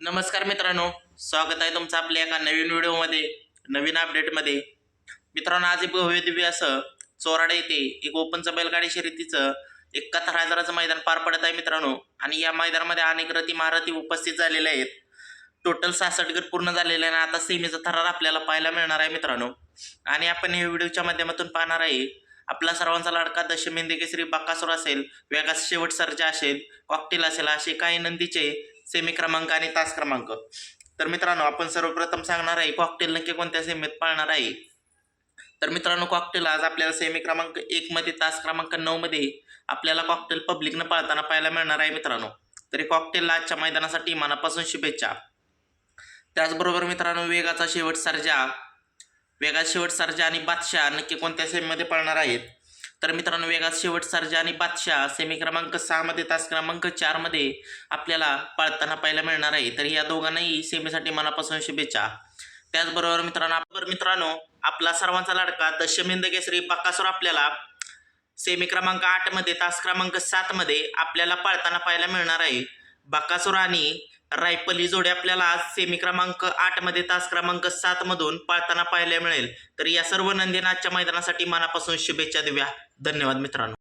नमस्कार मित्रांनो स्वागत आहे तुमचं आपल्या एका नवीन व्हिडिओमध्ये नवीन अपडेटमध्ये मित्रांनो आज एक भव्य दिव्य असं चोराडे येथे एक ओपनचं बैलगाडी शर्यतीचं एकाहत्तर हजाराचं मैदान पार पडत आहे मित्रांनो. आणि या मैदानामध्ये अनेक रथी महारथी उपस्थित झालेले आहेत. टोटल सहासष्ट गट पूर्ण झालेले आहे आणि आता सेमीचा थरार आपल्याला पाहायला मिळणार आहे मित्रांनो. आणि आपण या व्हिडिओच्या माध्यमातून पाहणार आहे आपला सर्वांचा लाडका दशमेंदे केसरी बाकासूर असेल वेगास शेवट सर्जा असेल कॉकटेल असेल असे काही नंदीचे सेमी क्रमांक आणि तास क्रमांक. तर मित्रांनो आपण सर्वप्रथम सांगणार आहे कॉकटेल नक्की कोणत्या सेमीत पाळणार आहे? तर मित्रांनो कॉकटेल आज आपल्याला सेमी क्रमांक एक मध्ये तास क्रमांक नऊ मध्ये आपल्याला कॉकटेल पब्लिकनं पाळताना पाहायला मिळणार आहे मित्रांनो. तरी कॉकटेलला आजच्या मैदानासाठी मनापासून शुभेच्छा. त्याचबरोबर मित्रांनो वेगाचा शेवट सर्जा. वेगात शेवट सर्जा आणि बादशाह नक्की कोणत्या सेमीमध्ये पळणार आहेत? तर मित्रांनो वेगात शेवट सर्जा आणि बादशाह सेमी क्रमांक सहामध्ये तास क्रमांक चारमध्ये आपल्याला पाळताना पाहायला मिळणार आहे. तर या दोघांनाही सेमीसाठी मनापासून शुभेच्छा. त्याचबरोबर मित्रांनो आपण मित्रांनो आपला सर्वांचा लाडका दशमिंद केसरी बक्कासूर आपल्याला सेमी क्रमांक आठमध्ये तास क्रमांक सातमध्ये आपल्याला पाळताना पाहायला मिळणार आहे. बक्कासूर आणि रायफल ही जोडी आपल्याला आज सेमी क्रमांक आठमध्ये तास क्रमांक सातमधून पाळताना पाहायला मिळेल. तर या सर्व नंदींना मैदानासाठी मनापासून शुभेच्छा देऊया. धन्यवाद मित्रांनो.